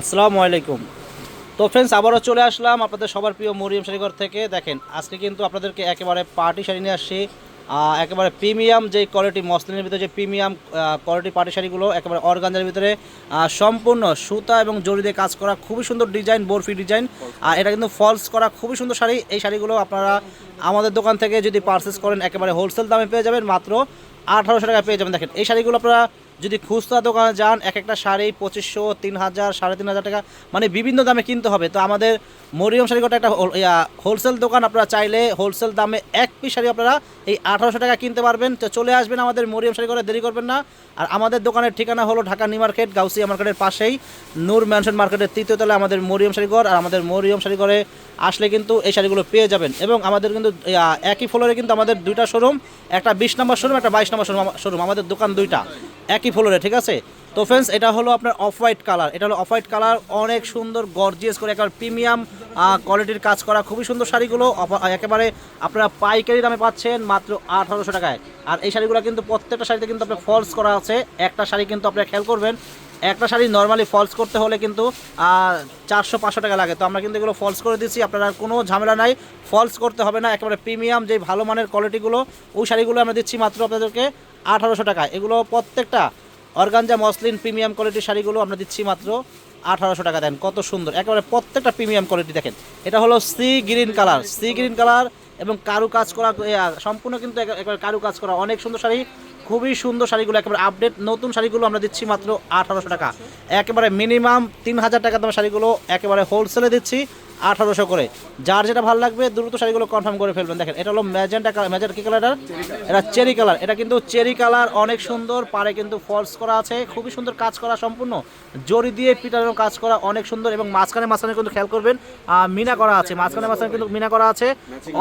আসসালামু আলাইকুম। তো ফ্রেন্ডস আবারও চলে আসলাম আপনাদের সবার প্রিয় মরিয়ম শাড়িঘর থেকে। দেখেন, আজকে কিন্তু আপনাদেরকে একেবারে পার্টি শাড়ি নিয়ে আসছি। একেবারে প্রিমিয়াম যে কোয়ালিটি মসলিনের ভিতরে যে প্রিমিয়াম কোয়ালিটি পার্টি শাড়িগুলো একেবারে অর্গানজার ভিতরে সম্পূর্ণ সুতা এবং জড়ি দিয়ে কাজ করা খুবই সুন্দর ডিজাইন বরফি ডিজাইন আর এটা কিন্তু ফলস করা খুবই সুন্দর শাড়ি। এই শাড়িগুলো আপনারা আমাদের দোকান থেকে যদি পারচেস করেন, একেবারে হোলসেল দামে পেয়ে যাবেন। মাত্র আঠারোশো টাকায় পেয়ে যাবেন। দেখেন, এই শাড়িগুলো আপনারা যদি খুচরা দোকানে যান এক একটা শাড়ি পঁচিশশো তিন হাজার সাড়ে তিন হাজার টাকা মানে বিভিন্ন দামে কিনতে হবে। তো আমাদের মরিয়ম শাড়িঘরটা একটা হোলসেল দোকান আপনারা চাইলে হোলসেল দামে এক পিস শাড়ি আপনারা এই আঠারোশো টাকা কিনতে পারবেন। তো চলে আসবেন আমাদের মরিয়ম শাড়িঘরে দেরি করবেন না। আর আমাদের দোকানের ঠিকানা হলো ঢাকা নিউ মার্কেট, গাউসিয়া মার্কেটের পাশেই, নূর ম্যানশন মার্কেটের তৃতীয় তলায় আমাদের মরিয়ম শাড়িঘর আর আমাদের মরিয়ম শাড়িঘরে আসলে কিন্তু এই শাড়িগুলো পেয়ে যাবেন। এবং আমাদের কিন্তু একই ফ্লোরে কিন্তু আমাদের দুইটা শোরুম একটা বিশ নম্বর শোরুম একটা বাইশ নম্বর শোরুম শোরুম আমাদের দোকান দুইটা। একই ফ্লোরে, ঠিক আছে? তো ফ্রেন্ডস এটা হলো আপনার অফ হোয়াইট কালার এটা হলো অফ হোয়াইট কালার অনেক সুন্দর গর্জিয়াস করে একবার প্রিমিয়াম কোয়ালিটির কাজ করা খুবই সুন্দর শাড়িগুলো। একেবারে আপনারা পাইকারি দামে পাচ্ছেন মাত্র আঠারোশো টাকায়। আর এই শাড়িগুলো কিন্তু প্রত্যেকটা শাড়িতে কিন্তু আপনার ফলস করা আছে। একটা শাড়ি কিন্তু আপনারা খেয়াল করবেন, একটা শাড়ি নর্মালি ফলস করতে হলে কিন্তু চারশো, পাঁচশো টাকা লাগে। তো আমরা কিন্তু এগুলো ফলস করে দিচ্ছি, আপনারা কোনো ঝামেলা নাই। ফলস করতে হবে না, একেবারে প্রিমিয়াম যে ভালো মানের কোয়ালিটিগুলো ওই শাড়িগুলো আমরা দিচ্ছি মাত্র আপনাদেরকে আঠারোশো টাকা এগুলো প্রত্যেকটা অর্গানজা মসলিন, প্রিমিয়াম কোয়ালিটির শাড়িগুলো আমরা দিচ্ছি মাত্র আঠারোশো টাকা দেন। কত সুন্দর। একেবারে প্রত্যেকটা প্রিমিয়াম কোয়ালিটি দেখেন। এটা হলো sea green colour sea green colour এবং কারু কাজ করা সম্পূর্ণ কিন্তু একে- একেবারে কারু কাজ করা। অনেক সুন্দর শাড়ি, খুবই সুন্দর শাড়িগুলো, একেবারে আপডেট নতুন শাড়িগুলো আমরা দিচ্ছি মাত্র আঠারোশো টাকা। একেবারে মিনিমাম তিন হাজার টাকা দামের শাড়িগুলো একেবারে হোলসেলে দিচ্ছি। আঠারোশো করে। যার যেটা ভালো লাগবে, দ্রুত শাড়িগুলো কনফার্ম করে ফেলবেন। দেখেন, এটা হলো ম্যাজেন্টা কালার ম্যাজেন্টা কি কালার এটা চেরি কালার এটা কিন্তু চেরি কালার অনেক সুন্দর পারে কিন্তু ফলস করা আছে। খুবই সুন্দর কাজ করা সম্পূর্ণ। জরি দিয়ে পিটানো কাজ করা অনেক সুন্দর এবং মাঝখানে মাঝখানে কিন্তু খেয়াল করবেন মিনা করা আছে। মাঝখানে মাঝখানে কিন্তু মিনা করা আছে।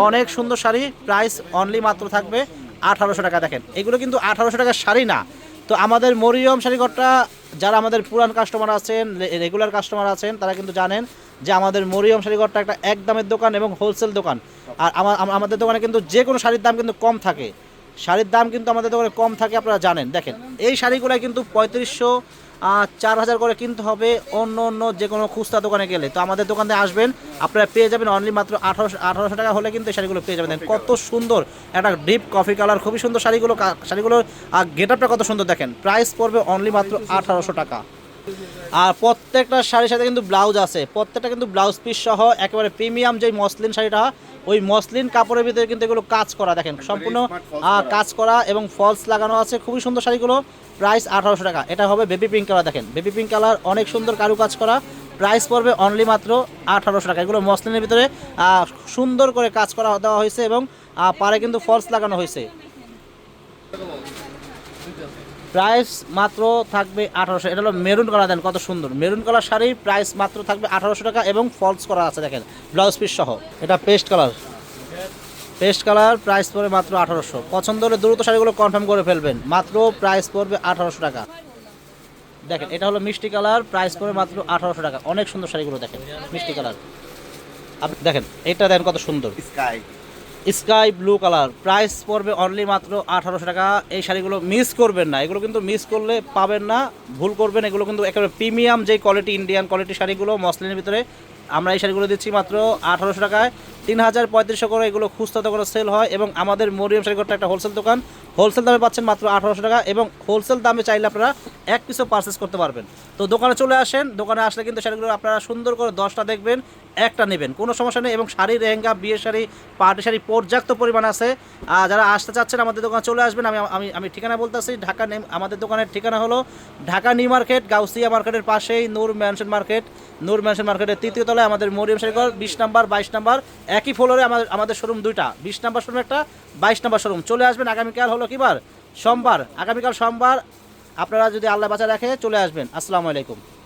অনেক সুন্দর শাড়ি প্রাইস অনলি মাত্র থাকবে আঠারোশো টাকা দেখেন, এগুলো কিন্তু আঠারোশো টাকার শাড়ি না। তো আমাদের মরিয়ম শাড়িঘরটা যারা আমাদের পুরান কাস্টমার আছেন রেগুলার কাস্টমার আছেন, তারা কিন্তু জানেন যে আমাদের মরিয়ম শাড়িঘরটা একটা এক দামের দোকান এবং হোলসেল দোকান। আর আমা- আমাদের দোকানে কিন্তু যে কোনো শাড়ির দাম কিন্তু কম থাকে। শাড়ির দাম কিন্তু আমাদের দোকানে কম থাকে, আপনারা জানেন। দেখেন, এই শাড়িগুলো কিন্তু পঁয়ত্রিশশো চার হাজার করে কিনতে হবে অন্য অন্য যে কোনো খুচরা দোকানে গেলে। তো আমাদের দোকানে আসবেন, আপনারা পেয়ে যাবেন অনলি মাত্র আঠারোশো আঠারোশো টাকা হলে কিন্তু এই শাড়িগুলো পেয়ে যাবেন। কত সুন্দর একটা ডিপ কফি কালার খুবই সুন্দর শাড়িগুলো শাড়িগুলোর গেট আপটা কত সুন্দর দেখেন। প্রাইস পড়বে অনলি মাত্র আঠারোশো টাকা। আর প্রত্যেকটা শাড়ির সাথে কিন্তু ব্লাউজ আছে। প্রত্যেকটা কিন্তু ব্লাউজ পিস সহ একেবারে প্রিমিয়াম যে মসলিন শাড়িটা ওই মসলিন কাপড়ের ভিতরে কিন্তু এগুলো কাজ করা দেখেন সম্পূর্ণ কাজ করা এবং ফলস লাগানো আছে। খুবই সুন্দর শাড়িগুলো প্রাইস আঠারোশো টাকা। এটা হবে বেবি পিঙ্ক কালার দেখেন বেবি পিঙ্ক কালার অনেক সুন্দর কারু কাজ করা। প্রাইস পড়বে অনলি মাত্র আঠারোশো টাকা। এগুলো মসলিনের ভিতরে সুন্দর করে কাজ করা দেওয়া হয়েছে এবং পারে কিন্তু ফলস লাগানো হয়েছে। প্রাইস মাত্র থাকবে আঠারোশো। এটা হলো মেরুন কালার দেন কত সুন্দর। মেরুন কালার শাড়ি, প্রাইস মাত্র থাকবে আঠারোশো টাকা এবং ফলস করা আছে, দেখেন। ব্লাউজ পিস সহ। এটা paste colour paste colour price পড়বে মাত্র আঠারোশো। পছন্দ হলে দ্রুত শাড়িগুলো কনফার্ম করে ফেলবেন। মাত্র প্রাইস পড়বে আঠারোশো টাকা। দেখেন, এটা হলো মিষ্টি কালার প্রাইস পড়বে মাত্র আঠারোশো টাকা। অনেক সুন্দর শাড়িগুলো, দেখেন, মিষ্টি কালার আপনি দেখেন, এটা দেখেন কত সুন্দর। Sky sky blue colour. Price পড়বে অনলি মাত্র আঠারোশো টাকা। এই শাড়িগুলো মিস করবেন না। এগুলো কিন্তু মিস করলে পাবেন না, ভুল করবেন। এগুলো কিন্তু একেবারে প্রিমিয়াম যে কোয়ালিটি ইন্ডিয়ান কোয়ালিটি শাড়িগুলো, মসলিনের ভিতরে, আমরা এই শাড়িগুলো দিচ্ছি মাত্র আঠারোশো টাকায়। তিন হাজার পঁয়ত্রিশশো করে এগুলো খুচরা করে সেল হয় এবং আমাদের মরিয়ম শাড়িঘরটা একটা হোলসেল দোকান। হোলসেল দামে পাচ্ছেন মাত্র আঠারোশো টাকা এবং হোলসেল দামে চাইলে আপনারা এক পিসও পারচেস করতে পারবেন। তো দোকানে চলে আসেন, দোকানে আসলে কিন্তু শাড়িগুলো আপনারা সুন্দর করে দশটা দেখবেন, একটা নেবেন, কোনো সমস্যা নেই এবং শাড়ি লেহেঙ্গা, বিয়ের শাড়ি পার্টি শাড়ি পর্যাপ্ত পরিমাণ আছে। আর যারা আসতে চাচ্ছেন আমাদের দোকানে চলে আসবেন, আমি আমি আমি ঠিকানা বলতেছি, ঢাকা আমাদের দোকানের ঠিকানা হলো ঢাকা নিউ মার্কেট, গাউসিয়া মার্কেটের পাশেই Noor mansion market. Noor mansion মার্কেটের তৃতীয় তলায় আমাদের মরিয়ম শাড়িঘর বিশ নাম্বার, বাইশ নাম্বার একই ফ্লোরে আমাদের আমাদের শোরুম দুইটা। বিশ নাম্বার শোরুম একটা, বাইশ নাম্বার শোরুম চলে আসবেন আগামীকাল হলো কিবার সোমবার। আগামীকাল সোমবার আপনারা যদি আল্লাহ বাঁচা রাখে, চলে আসবেন। আসসালামু আলাইকুম।